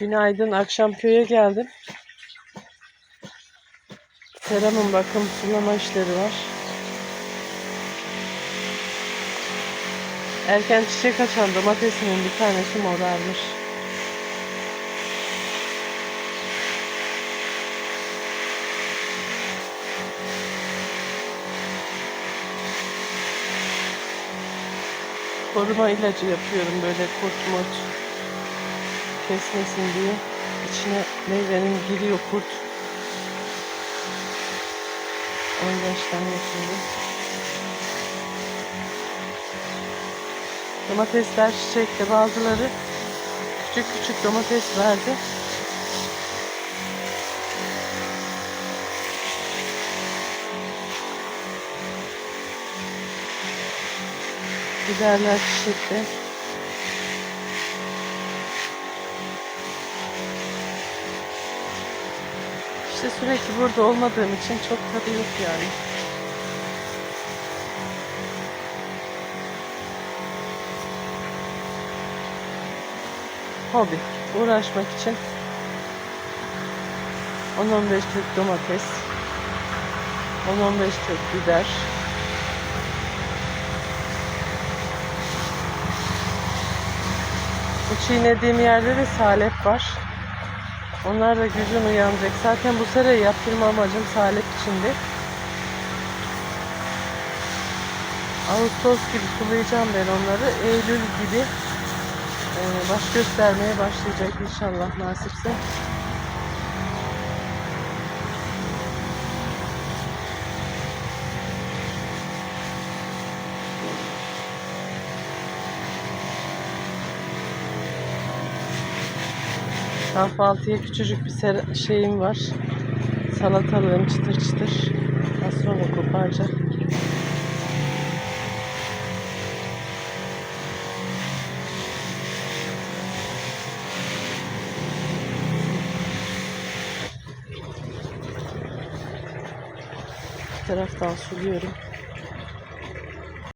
Günaydın. Akşam köye geldim. Seramın bakım sulama işleri var. Erken çiçek açan domatesimin bir tanesi morarmış. Koruma ilacı yapıyorum böyle kurt murt kesmesin diye. İçine meyvenin giriyor kurt. O ilaçtan yapıyorum. Domatesler çiçekte bazıları küçük küçük domates verdi. Biberler çiçekte. İşte sürekli burada olmadığım için çok tadı yok yani. Hobi. Uğraşmak için 10-15 kök domates, 10-15 kök biber, Bu çiğnediğim yerde de salep var. Onlar da gücün uyanacak. Zaten bu sene yaptırma amacım salep içindi. Ağustos gibi sulayacağım ben onları. Eylül gibi e, baş göstermeye başlayacak inşallah nasipse. Kahvaltıya küçücük bir şeyim var. Salatalığım çıtır çıtır. Az sonra koparacak. Bir taraftan suluyorum.